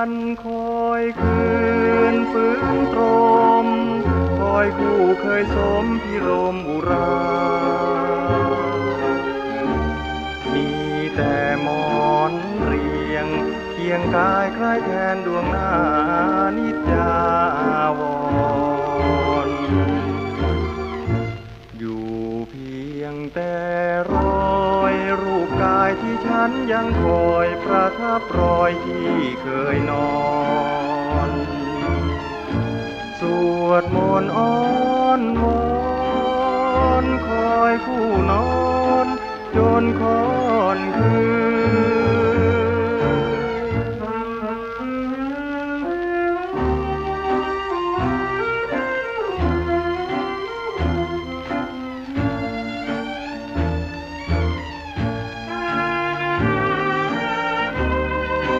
ันคอยคืนฟื้นตรม คอยคู่เคยสมพิรมอุรา มีแต่หมอนเรียง เคียงกายคล้ายแทนดวงหน้านิจาวร อยู่เพียงแต่ร อยรูปกายที่ฉันยังคอยประทับรอยที่เคยนอนสวดมนต์อ้อนวอนคอยคู่นอน จนคอนคืน